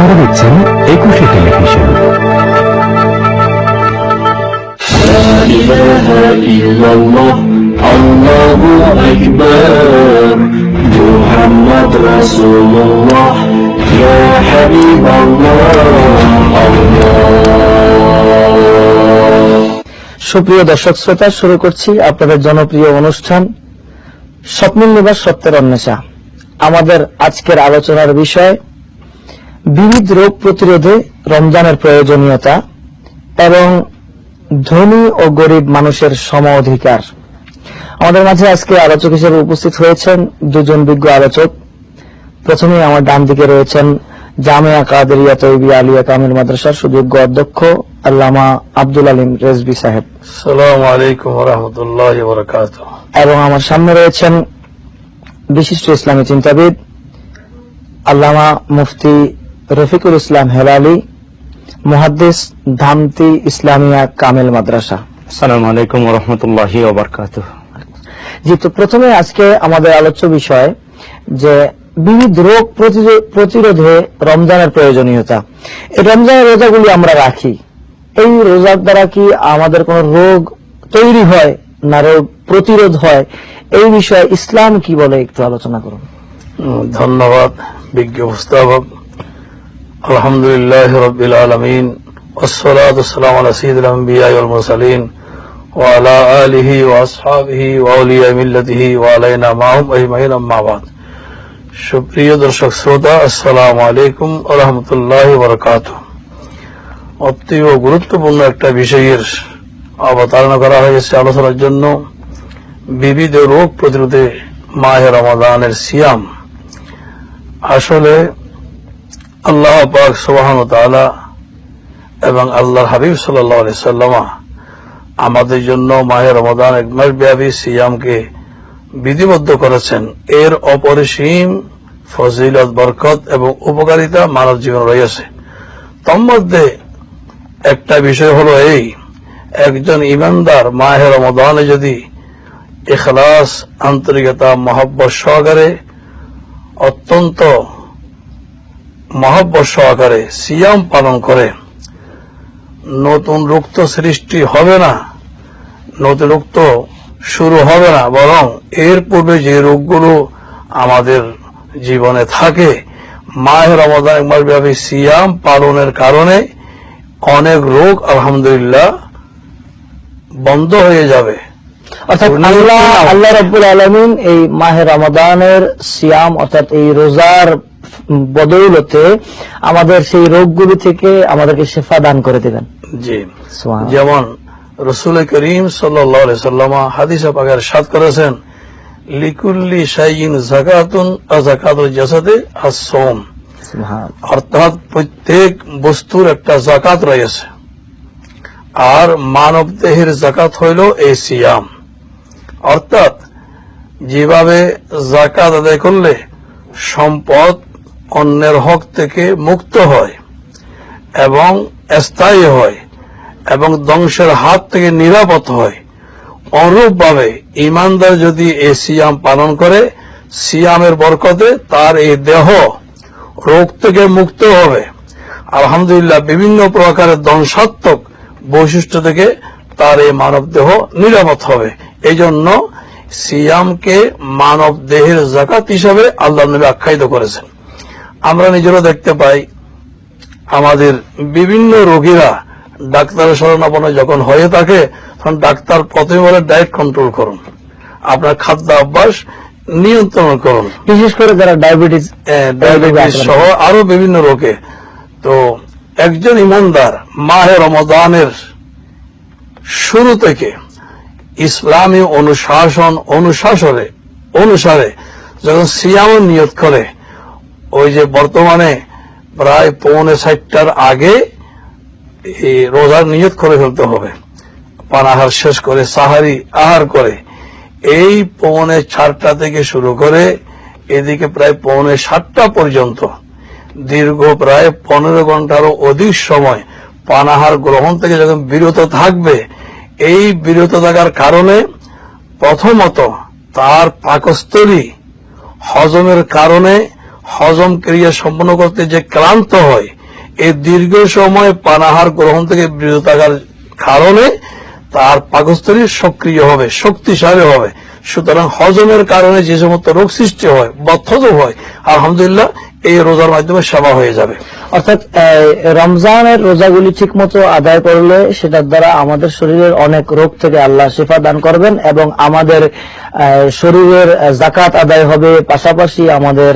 আপনারা দেখছেন একুশে টেলিভিশন لا إله إلا الله الله أكبر محمد رسول الله يا حبيب الله الله সুপ্রিয় দর্শক শ্রোতা শুরু করছি আপনাদের জনপ্রিয় অনুষ্ঠান স্বপ্নিল নিবাস সত্যের অন্বেষা আমাদের আজকের আলোচনার বিষয় বিবিধ রোগ প্রতিরোধে রমজানের প্রয়োজনীয়তা এবং ধনী ও গরিব মানুষের সম অধিকার। আমাদের মাঝে আজকে আলোচক হিসেবে উপস্থিত হয়েছেন দুজন বিজ্ঞ আলোচক। প্রথমে আমার ডান দিকে রয়েছেন জামিয়া কাদেরিয়া তৈবি আলিয়া কামিল মাদ্রাসার সুযোগ্য অধ্যক্ষ আল্লামা আব্দুল আলিম রেজবি সাহেব। আসসালামু আলাইকুম রহমতুল্লাহ এবং আমার সামনে রয়েছেন বিশিষ্ট ইসলামী চিন্তাবিদ আল্লামা মুফতি রফিকুল ইসলাম হেলালি মুহাদ্দিস ধামতি ইসলামিয়া কামেল মাদ্রাসা। আসসালামু আলাইকুম রহমতুল্লাহ জি তো প্রথমে আজকে আমাদের আলোচ্য বিষয় যে বিবিধ রোগ প্রতিরোধে রমজানের প্রয়োজনীয়তা। এই রমজানের রোজাগুলি আমরা রাখি। এই রোজার দ্বারা কি আমাদের কোন রোগ তৈরি হয় না রোগ প্রতিরোধ হয়? এই বিষয়ে ইসলাম কি বলে একটু আলোচনা করুন। ধন্যবাদ বিজ্ঞ উপস্থাপক আলহামদুলিল্লাহ রবিল আলমিন والصلاة والسلام على سيد الأنبياء والمرسلين وعلى آله وأصحابه وأولياء ملته وعلينا معهم أجمعين أما بعد সুপ্রিয় দর্শক শ্রোতা আসসালামু আলাইকুম রহমতুল্লাহ বরকাত অতীব গুরুত্বপূর্ণ একটা বিষয়ের অবতারণা করা হয়েছে আলোচনার জন্য বিবিধ রোগ প্রতিরোধে মাহে রমাদানের সিয়াম আসলে আল্লাহ পাক তাআলা এবং আল্লাহর হাবিব সাল্লাহ সাল্লামা আমাদের জন্য মাহে রমাদান এক মাস ব্যাপী সিয়ামকে বিধিবদ্ধ করেছেন। এর অপরিসীম ফজিলত, বরকত এবং উপকারিতা মানব জীবন রয়েছে। তন্মধ্যে একটা বিষয় হলো এই, একজন ইমানদার মাহে রমাদানে যদি এখলাস আন্তরিকতা, মহব্বত সহকারে অত্যন্ত মহব্বত সহকারে সিয়াম পালন করে। নতুন রোগ তো সৃষ্টি হবে না নতুন রোগ তো শুরু হবে না বরং এর পূর্বে যে রোগগুলো আমাদের জীবনে থাকে মায়ের রমাদান এক মাস ব্যাপী সিয়াম পালনের কারণে অনেক রোগ আলহামদুলিল্লাহ বন্ধ হয়ে যাবে। অর্থাৎ আল্লাহ আল্লাহ রব্বুল আলমিন এই মাহে রমাদানের সিয়াম অর্থাৎ এই রোজার বদৌলতে আমাদের সেই রোগগুলি থেকে আমাদেরকে শেফা দান করে দেবেন। জি। যেমন রসুল করিম সাল্লামা হাদিসে পাকের সাত করেছেন লিকুল্লি শাইন জাকাতুন আজাকাতুল জাসাদে আসম অর্থাৎ প্রত্যেক বস্তুর একটা জাকাত রয়েছে। আর মানব দেহের জাকাত হইল এই সিয়াম। অর্থাৎ যেভাবে জাকাত আদায় করলে সম্পদ অন্যের হক থেকে মুক্ত হয় এবং স্থায়ী হয় এবং ধ্বংসের হাত থেকে নিরাপদ হয়। অনুরূপভাবে ইমানদার যদি এই সিয়াম পালন করে, সিয়ামের বরকতে তার এই দেহ রোগ থেকে মুক্ত হবে। আলহামদুলিল্লাহ, বিভিন্ন প্রকারের ধ্বংসাত্মক বৈশিষ্ট্য থেকে তার এই মানব দেহ নিরাপদ হবে। এই জন্য সিয়ামকে মানব দেহের জাকাত হিসাবে আল্লাহ নবী আখ্যায়িত করেছেন। আমরা নিজেরা দেখতে পাই আমাদের বিভিন্ন রোগীরা ডাক্তারের শরণাপন্ন যখন হয়ে থাকে তখন ডাক্তার প্রথমে বলে ডায়েট কন্ট্রোল করুন। আপনার খাদ্য অভ্যাস নিয়ন্ত্রণ করুন। বিশেষ করে যারা ডায়াবেটিস ডায়াবেটিস সহ আরও বিভিন্ন রোগে। তো একজন ইমানদার মাহে রমদানের শুরু থেকে ইসলামী অনুশাসন অনুশাসনে অনুসারে যখন সিয়াম নিয়ত করে ওই যে বর্তমানে প্রায় পৌনে ষাটটার আগে রোজার নিয়ত করে ফেলতে হবে। পানাহার শেষ করে, সাহারি আহার করে। এই পৌনে চারটা থেকে শুরু করে এদিকে প্রায় পৌনে সাতটা পর্যন্ত, দীর্ঘ প্রায় পনেরো ঘন্টারও অধিক সময় পানাহার গ্রহণ থেকে যখন বিরত থাকবে, এই বিরত থাকার কারণে প্রথমত তার পাকস্থলী হজমের কারণে হজম ক্রিয়া সম্পন্ন করতে যে ক্লান্ত হয় এই দীর্ঘ সময় পানাহার গ্রহণ থেকে বিরত থাকার কারণে তার পাকস্থলী সক্রিয় হবে, শক্তিশালী হবে। সুতরাং হজমের কারণে যে সমস্ত রোগ সৃষ্টি হয় বদ্ধ হয়, আলহামদুলিল্লাহ, এই রোজার মাধ্যমে সেবা হয়ে যাবে। অর্থাৎ রমজানের রোজাগুলি ঠিক মতো আদায় করলে সেটার দ্বারা আমাদের শরীরের অনেক রোগ থেকে আল্লাহ শিফা দান করবেন এবং আমাদের শরীরের জাকাত আদায় হবে। পাশাপাশি আমাদের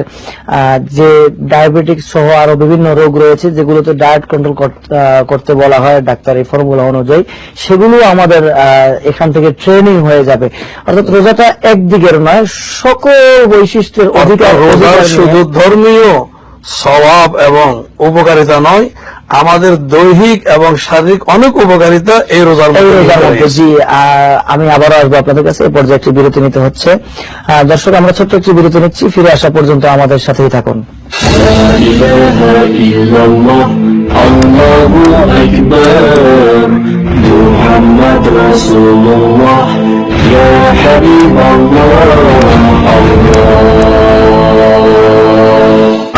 যে ডায়াবেটিক সহ আরও বিভিন্ন রোগ রয়েছে যেগুলোতে ডায়েট কন্ট্রোল করতে বলা হয় ডাক্তারি ফর্মুলা অনুযায়ী সেগুলো আমাদের এখান থেকে ট্রেনিং হয়ে যাবে। অর্থাৎ রোজাটা একদিকের নয় সকল বৈশিষ্ট্যের অধিকার শুধু ধর্মীয় স্বভাব এবং উপকারিতা নয় আমাদের দৈহিক এবং শারীরিক অনেক উপকারিতা এই রোজার এই মধ্যে রোজার মধ্যে রয়েছে। জি আহ, আমি আবারও আসবো আপনাদের কাছে এই পর্যায়ে একটি বিরতি নিতে হচ্ছে আহ, দর্শক আমরা ছোট্ট একটি বিরতি নিচ্ছি ফিরে আসা পর্যন্ত আমাদের সাথেই থাকুন لا إله إلا الله الله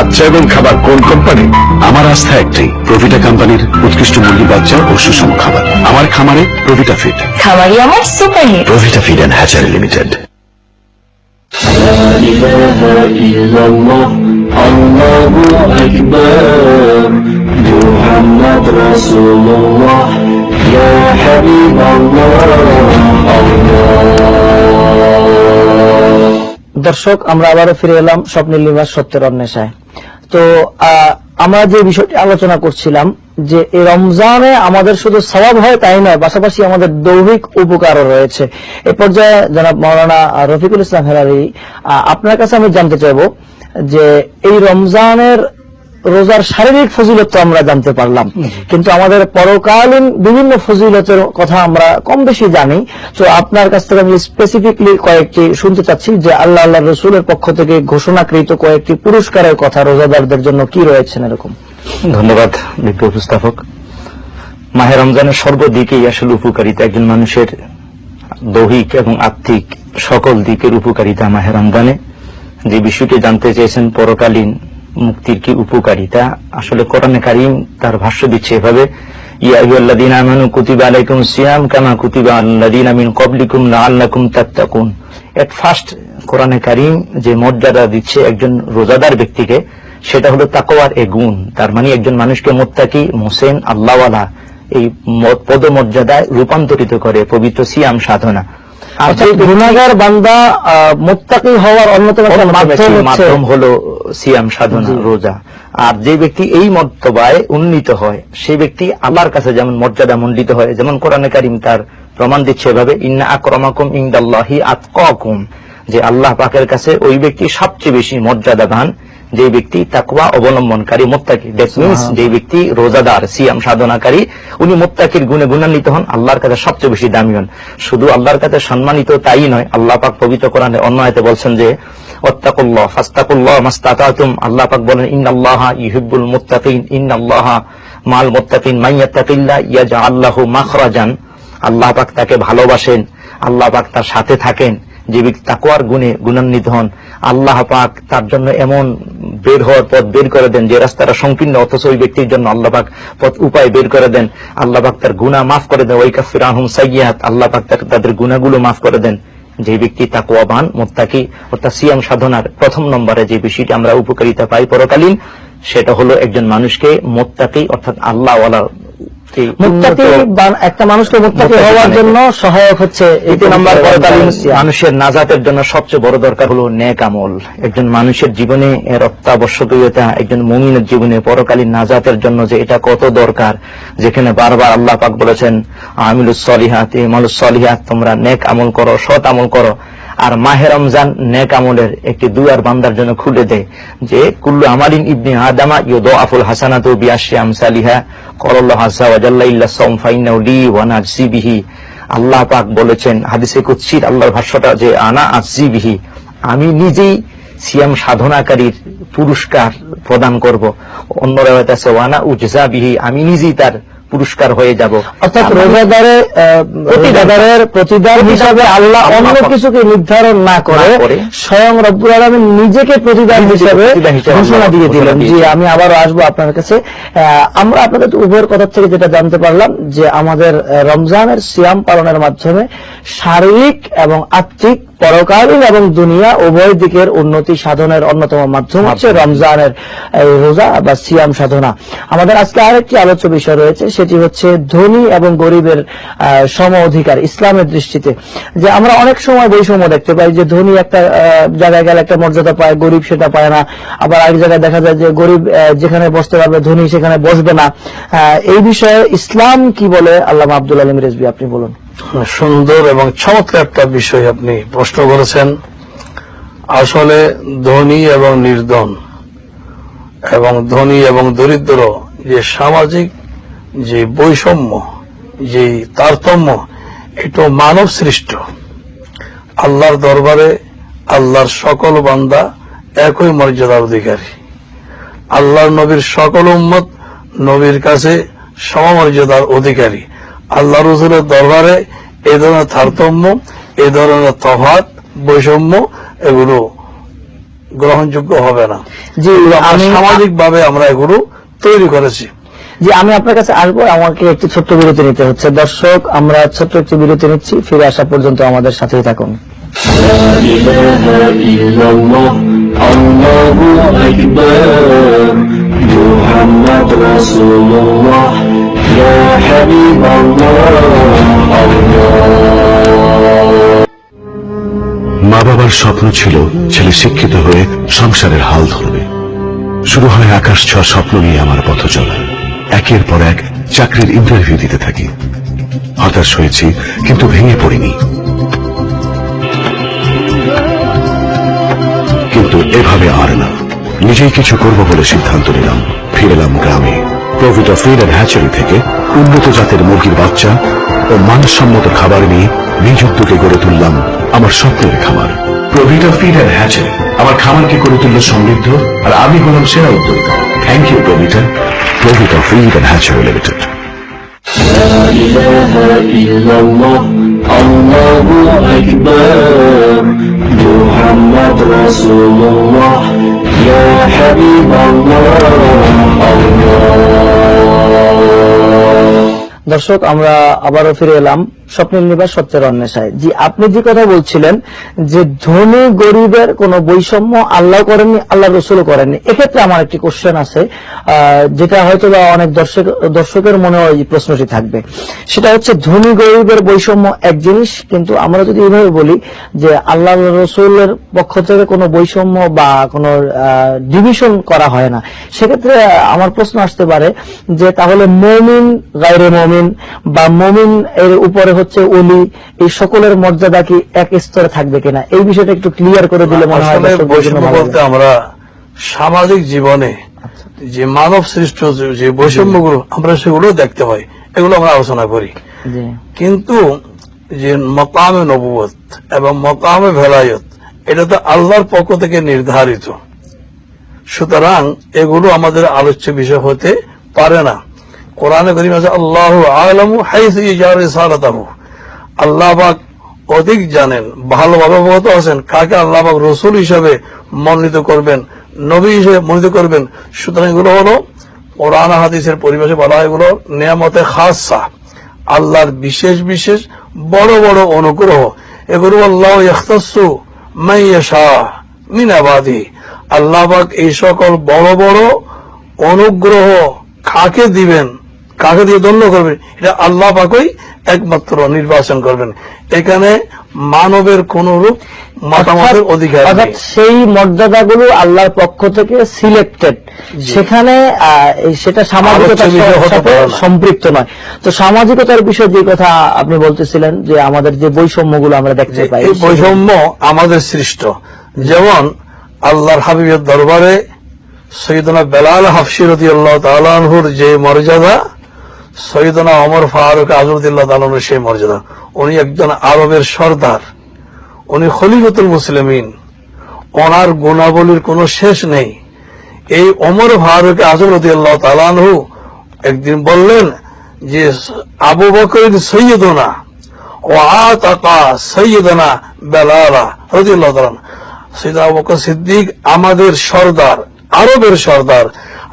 বাচ্চা এবং খাবার কোন কোম্পানি আমার আস্থা একটাই প্রভিটা কোম্পানির উৎকৃষ্ট মুরগি বাচ্চা ও সুষম খাবার আমার খামারে প্রভিটা ফিড খামারি আমার superhit Provita feed and hatchery limited لا إله إلا الله الله أكبر محمد رسول الله يا حبيب الله الله দর্শক আমরা আবারও ফিরে এলাম স্বপ্নের লিবাস সত্যের অন্বেষায় তো আমরা যে বিষয়টি আলোচনা করছিলাম, যে এই রমজানে আমাদের শুধু স্বভাব হয় তাই নয়, পাশাপাশি আমাদের দৈহিক উপকারও রয়েছে। এ পর্যায়ে জনাব মৌলানা রফিকুল ইসলাম হেলারি আপনার কাছে আমি জানতে চাইব যে এই রমজানের রোজার শারীরিক ফজিলত তো আমরা জানতে পারলাম। কিন্তু আমাদের পরকালীন বিভিন্ন ফজিলতের কথা আমরা কম বেশি জানি। তো আপনার কাছ থেকে আমি স্পেসিফিকলি কয়েকটি শুনতে চাচ্ছি যে আল্লাহ আল্লাহ রসুলের পক্ষ থেকে ঘোষণাকৃত কয়েকটি পুরস্কারের কথা রোজাদারদের জন্য কি রয়েছেন এরকম? ধন্যবাদ বিজ্ঞ উপস্থাপক। মাহে রমজানের সর্বদিকেই আসলে উপকারিতা একজন মানুষের দৈহিক এবং আর্থিক সকল দিকের উপকারিতা মাহে রমজানে। যে বিষয়টি জানতে চেয়েছেন পরকালীন মুক্তির কি উপকারিতা? আসলে কোরআনে কারিম তার ভাষ্য দিচ্ছে এভাবে যে মর্যাদা দিচ্ছে একজন রোজাদার ব্যক্তিকে, সেটা হলো তাকওয়ার এ গুণ। তার মানে একজন মানুষকে মোত্তাকি, মোসেন, আল্লাহওয়ালা এই পদমর্যাদায় রূপান্তরিত করে পবিত্র সিয়াম সাধনা। আর যে গুণাগার বান্দা মোত্তাকি হওয়ার অন্যতম মাধ্যম হলো সিয়াম সাধনা রোজা। আর যে ব্যক্তি এই মর্তবায় উন্নীত হয় সেই ব্যক্তি আল্লাহর কাছে যেমন মর্যাদা মণ্ডিত হয় যেমন কোরআনে কারিম তার প্রমাণ দিচ্ছে এভাবে ইন্না আক্রমাকুম ইন্দাল্লাহি আতকাকুম যে আল্লাহ পাকের কাছে ওই ব্যক্তি সবচেয়ে বেশি মর্যাদাবান। যে ব্যক্তি তাকওয়া অবলম্বনকারী মোত্তাকি। দ্যাট মিনস যে ব্যক্তি রোজাদার সিয়াম সাধনাকারী উনি মোত্তাকির গুণে গুণান্বিত হন আল্লাহর কাছে সবচেয়ে বেশি দামি হন। শুধু আল্লাহর কাছে সম্মানিত তাই নয় আল্লাহ পাক পবিত্র কোরআনে অন্য আয়াতে বলছেন যে ওয়াত্তাকুল্লাহ ফাস্তাকুল্লাহ মাস্তাতাতুম আল্লাহ পাক বলেন ইন্নাল্লাহা ইউহিব্বুল মুত্তাকিন ইন্নাল্লাহা মাল মুত্তাকিন মাইয়াত্তাকিল্লাহ ইয়াজআল লাহু মাখরাজান আল্লাহ পাক তাকে ভালোবাসেন আল্লাহ পাক তার সাথে থাকেন। যে ব্যক্তি তাকুয়ার গুণে গুণান্বিত হন। আল্লাহ পাক তার জন্য এমন বের হওয়ার পথ বের করে দেন যে রাস্তাটা সংকীর্ণ, অথচ ওই ব্যক্তির জন্য আল্লাহ পাক পথ উপায় বের করে দেন। আল্লাহ পাক তার গুণা মাফ করে দেন। ওই কাফির আহম সাইয়াত আল্লাহ পাক তাদের গুণাগুলো মাফ করে দেন। যে ব্যক্তি তাকুয়াবান মোত্তাকি, অর্থাৎ সিয়াম সাধনার প্রথম নম্বরে যে বিষয়টি আমরা উপকারিতা পাই পরকালীন সেটা হলো একজন মানুষকে মোত্তাকি অর্থাৎ বান- একটা মানুষকে মুত্তাকি হওয়ার জন্য সহায়ক হচ্ছে নম্বর। মানুষের নাজাতের জন্য সবচেয়ে বড় দরকার হলো নেক আমল। একজন মানুষের জীবনে এর অত্যাবশ্যকীয়তা একজন মুমিনের জীবনে পরকালীন নাজাতের জন্য যে এটা কত দরকার যেখানে বারবার আল্লাহ পাক বলেছেন আমিলুস সলিহাত ইমালুস সলিহাত তোমরা নেক আমল করো সৎ আমল করো। আর মাহে রমজান নেক আমলের একটি দুয়ার বান্দার জন্য খুলে দেয় যে, কুল্লু আমালিন ইবনে আদামা ইউদ আফুল হাসানাতু বিআশরি আমসালিহা করাল্লাহ হাসা ওয়াজাল্লা ইল্লা সাওম ফাইনাউ লি ওয়া নাজসি বিহি। আল্লাহ পাক বলেছেন হাদিসে কুৎসির আল্লাহর ভাষ্যটা যে, আনা আসজি বিহি। আমি নিজেই সিয়াম সাধনাকারীর পুরস্কার প্রদান করব। অন্য রেওয়ায়ত আছে, ওয়ানা উজজা বিহি। আমি নিজেই তার পুরস্কার হয়ে যাব। অর্থাৎ রোজাদারে রোজাদারের প্রতিদান হিসাবে আল্লাহ অন্য কিছুকে নির্ধারণ না করে স্বয়ং রব্বুল আলমিন নিজেকে প্রতিদান হিসাবে ঘোষণা দিয়ে দিলেন। জি আমি আবারও আসব আপনার কাছে। আহ, আমরা আপনাদের উভয়ের কথা থেকে যেটা জানতে পারলাম যে আমাদের রমজানের সিয়াম পালনের মাধ্যমে শারীরিক এবং আত্মিক পরকালীন এবং দুনিয়া উভয় দিকের উন্নতি সাধনের অন্যতম মাধ্যম হচ্ছে রমজানের এই রোজা বা সিয়াম সাধনা। আমাদের আজকে আরেকটি আলোচ্য বিষয় রয়েছে সেটি হচ্ছে ধনী এবং গরিবের সম অধিকার ইসলামের দৃষ্টিতে। যে আমরা অনেক সময় বৈষম্য দেখতে পাই যে ধনী একটা জায়গায় গেলে একটা মর্যাদা পায় গরিব সেটা পায় না। আবার আরেক জায়গায় দেখা যায় যে গরিব যেখানে বসতে পারবে ধনী সেখানে বসবে না। এই বিষয়ে ইসলাম কি বলে? আল্লাহ আব্দুল আলম রেজবি আপনি বলুন। সুন্দর এবং চমৎকার একটা বিষয় আপনি প্রশ্ন করেছেন। আসলে ধনী এবং নির্ধন এবং ধনী এবং দরিদ্র যে সামাজিক যে বৈষম্য, যে তারতম্য এটা মানব সৃষ্ট। আল্লাহর দরবারে আল্লাহর সকল বান্দা একই মর্যাদার অধিকারী। আল্লাহর নবীর সকল উম্মত নবীর কাছে সমমর্যাদার অধিকারী। আল্লাহ রসুলের দরবারে এ ধরনের তারতম্য এ ধরনের তফাত বৈষম্য এগুলো গ্রহণযোগ্য হবে না জি আমি সামাজিক ভাবে আমরা এগুলো তৈরি করেছি জি আমি আপনার কাছে আসবো আমাকে একটি ছোট্ট বিরতি নিতে হচ্ছে দর্শক আমরা ছোট্ট একটি বিরতি নিচ্ছি ফিরে আসা পর্যন্ত আমাদের সাথেই থাকুন لا إله إلا الله الله أكبر محمد رسول الله يا حبيب الله الله মা বাবার স্বপ্ন ছিল ছেলে শিক্ষিত হয়ে সংসারের হাল ধরবে শুরু হয় আকাশ ছোঁয়া স্বপ্ন নিয়ে আমার পথ চলা একের পর এক চাকরির ইন্টারভিউ দিতে থাকি হতাশ হয়েছি কিন্তু ভেঙে পড়িনি কিন্তু এভাবে আর না নিজেই কিছু করব বলে সিদ্ধান্ত নিলাম ফিরলাম গ্রামে প্রফিট অফ ফিড হ্যাচারি থেকে উন্নত জাতের মুরগির বাচ্চা ও মানসম্মত খাবার নিয়ে নিজ উদ্যোগে গড়ে তুললাম আমার স্বপ্নের খামার প্রভিটা ফিড অ্যান্ড হ্যাচারি আমার খামারকে করে তুলল সমৃদ্ধ আর আমি হলাম সেরা উদ্যোক্তা thank you Provita Provita feed and hatchery limited لا إله إلا الله الله أكبر محمد رسول الله يا حبيب الله الله দর্শক আমরা আবারও ফিরে এলাম স্বপ্নের নিবাস, সত্যের অন্বেষায়। জি, আপনি যে কথা বলছিলেন যে ধনী গরিবের কোন বৈষম্য আল্লাহ করেননি, আল্লাহ রসুলও করেননি, এক্ষেত্রে আমার একটি কোশ্চেন আছে যেটা হয়তো বা অনেক দর্শক, দর্শকের মনে এই প্রশ্নটি থাকবে। সেটা হচ্ছে, ধনী গরিবের বৈষম্য এক জিনিস, কিন্তু আমরা যদি এইভাবে বলি যে আল্লাহ রসুলের পক্ষ থেকে কোনো বৈষম্য বা কোনো ডিভিশন করা হয় না, সেক্ষেত্রে আমার প্রশ্ন আসতে পারে যে তাহলে মমিন গাইরে মমিন বা মমিন এর উপরে হচ্ছে অলি এই সকলের মর্যাদা কি এক স্তরে থাকবে কিনা? এই বিষয়টা একটু ক্লিয়ার করে দিলে মনে হয় বলতে আমরা সামাজিক জীবনে যে মানব সৃষ্ট যে- যে বৈষম্যগুলো আমরা সেগুলো দেখতে পাই। এগুলো আমরা আলোচনা করি। কিন্তু যে মকামে নবুয়ত এবং মকামে ভেলায়ত এটা তো আল্লাহর পক্ষ থেকে নির্ধারিত। সুতরাং এগুলো আমাদের আলোচ্য বিষয় হতে পারে না। কোরআনে করিম আছে, আল্লাহ আলমু হাইসু ইজার রিসালাতাহু। আল্লাহ পাক অধিক জানেন, ভালোভাবে অবগত আছেন, কাকে আল্লাহ পাক রসুল হিসেবে মনোনীত করবেন, নবী হিসেবে মনোনীত করবেন। সুতরাং এগুলো হলো কোরআন হাদিসের পরিবেশে বলা হয় এগুলো নিয়ামতে খাসা, আল্লাহর বিশেষ বিশেষ বড় বড় অনুগ্রহ। এগুলো আল্লাহ ইখতাসু মাইয়াশা মিনাবাদি আল্লাহ পাক এই সকল বড় বড় অনুগ্রহ কাকে দিবেন? কাকে দিয়ে দণ্ড করবেন? এটা আল্লাহ পাকই একমাত্র নির্বাচন করবেন। এখানে মানবের কোন রূপ মতামতের অধিকার অর্থাৎ সেই মর্যাদাগুলো আল্লাহর পক্ষ থেকে সিলেক্টেড সেখানে সেটা সামাজিকতার সাথে সম্পৃক্ত নয়। তো সামাজিকতার বিষয়ে যে কথা আপনি বলতেছিলেন যে আমাদের যে বৈষম্যগুলো আমরা দেখতে পাই এই বৈষম্য আমাদের সৃষ্ট। যেমন আল্লাহর হাবিবের দরবারে সৈয়দনা বেলাল হাফসিরতি আল্লাহ তালানহুর যে মর্যাদা সৈয়দনা অমর ফারুক আজরুদ্দিল্লাহ তালানুর সেই মর্যাদা। উনি একজন আরবের সর্দার। উনি খলিফতুল মুসলিমিন। ওনার গুণাবলীর কোনো শেষ নেই। এই অমর ফারুক আজরুদ্দিল্লাহ তালানহু একদিন বললেন যে, আবু বকর সৈয়দনা ও আতাকা সৈয়দনা বেলালা রাদিয়াল্লাহু তাআলা সৈয়দ আবু বকর সিদ্দিক আমাদের সর্দার, আরবের সর্দার।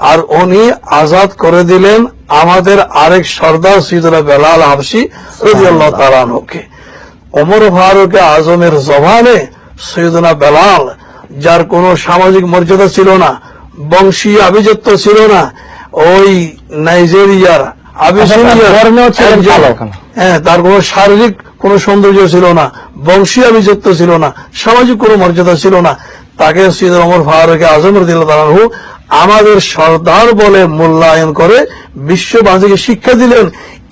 আর উনি আজাদ করে দিলেন আমাদের আরেক সর্দার সৈয়দনা বেলাল হাবসি রাদিয়াল্লাহু তাআলা আনহুকে ওমর ফারুক আজমের জবানে সৈয়দনা বেলাল যার কোনো সামাজিক মর্যাদা ছিল না বংশীয় আভিজাত্য ছিল না ওই নাইজেরিয়ার একজন- কালো। হ্যাঁ তার কোনো শারীরিক কোনো সৌন্দর্য ছিল না বংশীয় আভিজাত্য ছিল না সামাজিক কোনো মর্যাদা ছিল না তাকে সৈয়দ ওমর ফারুক আজম রাদিয়াল্লাহু আমাদের সর্দার বলে মূল্যায়ন করে বিশ্ববাসীকে শিক্ষা দিলেন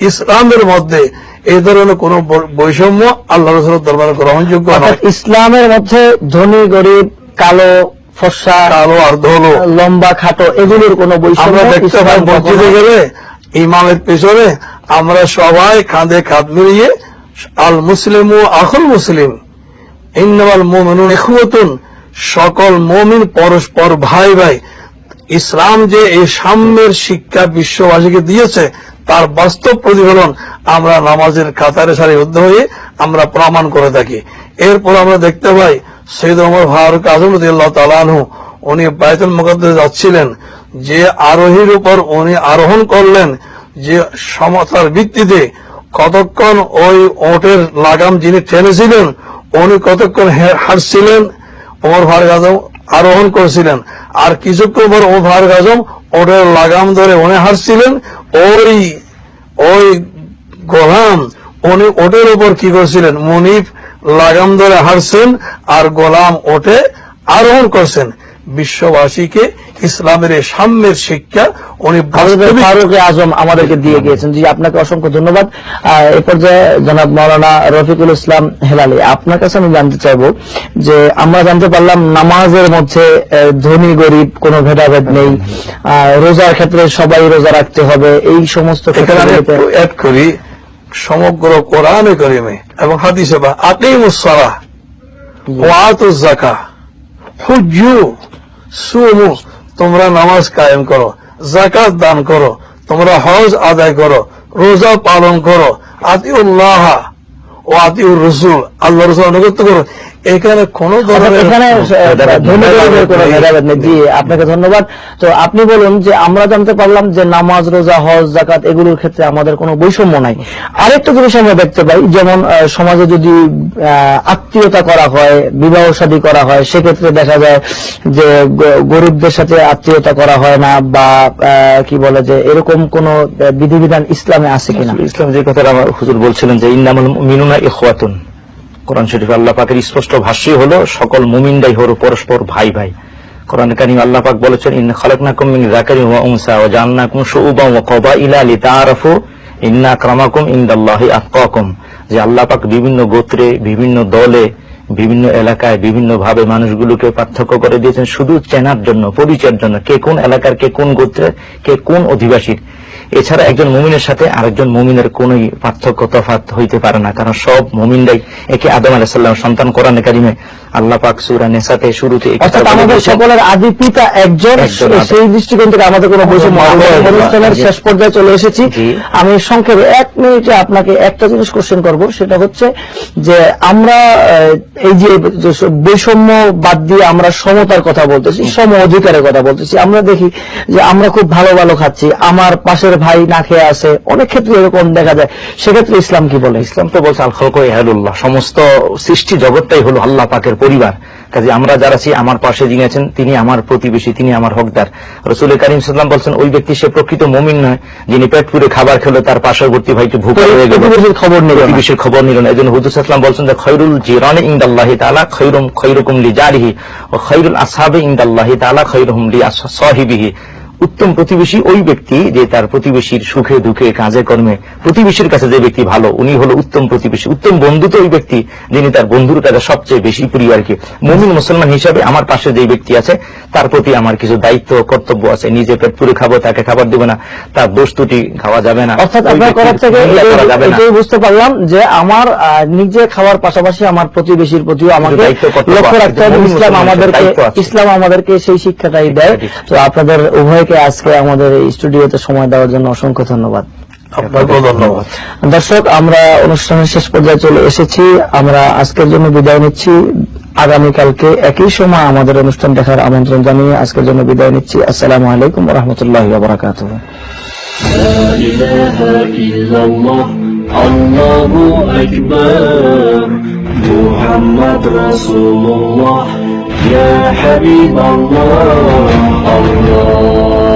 ইসলামের মধ্যে। এই ধরনের কোন বৈষম্য আল্লাহ রসুলের দরবারে গ্রহণযোগ্য ইসলামের মধ্যে ধনী গরিব কালো ফর্সা কালো আর ধলো। লম্বা খাটো এগুলোর কোনো বৈষম্য আমরা দেখতে পাই মসজিদে গেলে ইমামের পেছনে আমরা সবাই কাঁধে কাঁধ মিলিয়ে আল মুসলিম ও আখল মুসলিম। ইন্নাল ইখওয়াতুন। সকল মমিন পরস্পর ভাই ভাই ইসলাম যে এই সাম্যের শিক্ষা বিশ্ববাসীকে দিয়েছে, তার বাস্তব প্রতিফলন আমরা নামাজের কাতারে সারিবদ্ধ হয়ে আমরা প্রমাণ করে থাকি। এরপর আমরা দেখতে পাই সৈয়দ ওমর ফারুক আজম উনি বায়তুল মুকদ্দাস যাচ্ছিলেন। যে আরোহীর উপর উনি আরোহণ করলেন, যে সমতার ভিত্তিতে কতক্ষণ ওই ওটের লাগাম যিনি টেনেছিলেন, উনি কতক্ষণ হাঁটছিলেন? ওমর ফারুক আজম আরোহণ করেছিলেন। আর কিছুক্ষণ পর ও ফারুক আজম ওটার লাগাম ধরে উনি হাঁটছিলেন ওই ওই গোলাম, উনি ওটের উপর কি করছিলেন? মুনিফ লাগাম ধরে হাঁটছেন আর গোলাম ওটে আরোহণ করছেন। বিশ্ববাসীকে ইসলামের সাম্যের শিক্ষা উনি ফারুক আজম আমাদেরকে দিয়ে গিয়েছেন। জি আপনাকে অসংখ্য ধন্যবাদ। এ পর্যায়ে জনাব মৌলানা রফিকুল ইসলাম হেলালি আপনার কাছে আমি জানতে চাইব যে আমরা জানতে পারলাম নামাজের মধ্যে ধনী গরিব কোনো ভেদাভেদ নেই। রোজার ক্ষেত্রে সবাই রোজা রাখতে হবে এই সমস্ত অ্যাড করি সমগ্র কোরআনে করিমে এবং হাদিসে বা আকিমুসসালা ওয়াতুজ যাকা হুজ্জু সুমু তোমরা নামাজ কায়েম করো জাকাত দান করো, তোমরা হজ আদায় করো, রোজা পালন করো আতি উল্লাহা ও আতি রসুল আল্লাহ রসুল অনুগত্য করো। এখানে কোন এখানে জি আপনাকে ধন্যবাদ। তো আপনি বলুন যে আমরা জানতে পারলাম যে নামাজ রোজা হজ জাকাত এগুলোর ক্ষেত্রে আমাদের কোনো বৈষম্য নাই। আরেকটা জিনিস আমরা দেখতে পাই যেমন সমাজে যদি আত্মীয়তা করা হয় বিবাহ শাদী করা হয় সেক্ষেত্রে দেখা যায় যে গরিবদের সাথে আত্মীয়তা করা হয় না বা কি বলে যে এরকম কোন বিধিবিধান ইসলামে আছে কিনা? ইসলাম যে কথাটা আমার হুজুর বলছিলেন যে ইন্নামুল মিনুনা ইখওয়াতুন। কোরআন শরীফ আল্লাহ পাকের স্পষ্ট ভাষ্যই হলো, সকল মুমিনরাই হলো পরস্পর ভাই ভাই। কোরআন কারিম আল্লাহ পাক বলেছেন ইন খালাকনাকুম মিন যাকারিন ওয়া উনসা ওয়া জাআলনাকুম শুউবান ওয়া ক্বাবাইলা লিতাআরাফু ইন্না আক্রামাকুম ইনদাল্লাহি আতকাকুম। যে আল্লাহ পাক বিভিন্ন গোত্রে, বিভিন্ন দলে, বিভিন্ন এলাকায় বিভিন্ন ভাবে মানুষগুলোকে পার্থক্য করে দিয়েছেন শুধু চেনার জন্য, পরিচয়ের জন্য, কে কোন এলাকার, কে কোন গোত্রের, কে কোন অধিবাসীর। এছাড়া একজন মুমিনের সাথে আরেকজন মুমিনের কোন পার্থক্য তফাত হইতে পারে না। কারণ সব মুমিনরাই একে আদম আলাহিসাল্লাম সন্তান কোরআন কারিমে আল্লাহ পাক সুরা নেসাতে শুরুতে অর্থাৎ আমাদের সকলের আদি পিতা একজন সেই দৃষ্টিকোণ থেকে আমাদের কোনো বৈষম্য অনুষ্ঠানের শেষ পর্যায়ে চলে এসেছি। আমি সংক্ষেপে এক মিনিটে আপনাকে একটা জিনিস কোশ্চেন করব সেটা হচ্ছে যে আমরা এই যে বৈষম্য বাদ দিয়ে আমরা সমতার কথা বলতেছি সম অধিকারের কথা বলতেছি। আমরা দেখি যে আমরা খুব ভালো ভালো খাচ্ছি আমার পাশের ভাই না খেয়ে আছে। অনেক ক্ষেত্রে এরকম দেখা যায়। সেক্ষেত্রে ইসলাম কি বলে? ইসলাম তো বলছে আল খলক ইহাদুল্লাহ। সমস্ত সৃষ্টি জগৎটাই হলো আল্লাহ পাকের পরিবার। কাজে আমরা যারা আছি আমার পাশে যিনি আছেন তিনি আমার প্রতিবেশী তিনি আমার হকদার। রসুল করিম সাল্লাম বলছেন ওই ব্যক্তি সে প্রকৃত মমিন নয় যিনি পেট পুরে খাবার খেলো তার পার্শ্ববর্তী ভাইটি ভুকা হয়ে গেল। খবর নিল। প্রতিবেশীর খবর নিল না। এই জন্য হুজুর সাল্লাম বলছেন যে খৈরুল জিরানি ইন্দাল্লাহি তাআলা খৈরুম খৈরুকুম লি জারিহি ও খৈরুল আসহাবি ইন্দাল্লাহি তাআলা খৈরুহুম লি সাহিবিহি উত্তম প্রতিবেশী ওই ব্যক্তি যে তার প্রতিবেশীর সুখে দুঃখে কাজে কর্মে প্রতিবেশীর কাছে যে ব্যক্তি ভালো উনি হলো উত্তম প্রতিবেশী। উত্তম বন্ধু তো ওই ব্যক্তি যিনি তার বন্ধুর কাছে সবচেয়ে বেশি প্রিয় আর কি। মুমিন মুসলমান হিসাবে আমার পাশে যে ব্যক্তি আছে তার প্রতি আমার কিছু দায়িত্ব কর্তব্য আছে। নিজে পেট পুরে খাব তাকে খাবার দেবো না তার দোষ ত্রুটি খাওয়া যাবে না। অর্থাৎ আপনার করার থেকে বুঝতে পারলাম যে আমার নিজে খাওয়ার পাশাপাশি আমার প্রতিবেশীর প্রতিও আমাকে দায়িত্ব কর্তব্য লক্ষ্য রাখতে হবে। ইসলাম আমাদেরকে ইসলাম আমাদেরকে সেই শিক্ষাটাই দেয়। তো আপনাদের উভয়কে আজকে আমাদের এই স্টুডিওতে সময় দেওয়ার জন্য অসংখ্য ধন্যবাদ আপনাকেও ধন্যবাদ দর্শক আমরা অনুষ্ঠানের শেষ পর্যায়ে চলে এসেছি আমরা আজকের জন্য বিদায় নিচ্ছি আগামীকালকে একই সময় আমাদের অনুষ্ঠান দেখার আমন্ত্রণ জানিয়ে আজকের জন্য বিদায় নিচ্ছি আসসালামু আলাইকুম রহমতুল্লাহ বারাকাতুহ لا إله إلا الله الله أكبر محمد رسول الله يا حبيب الله الله.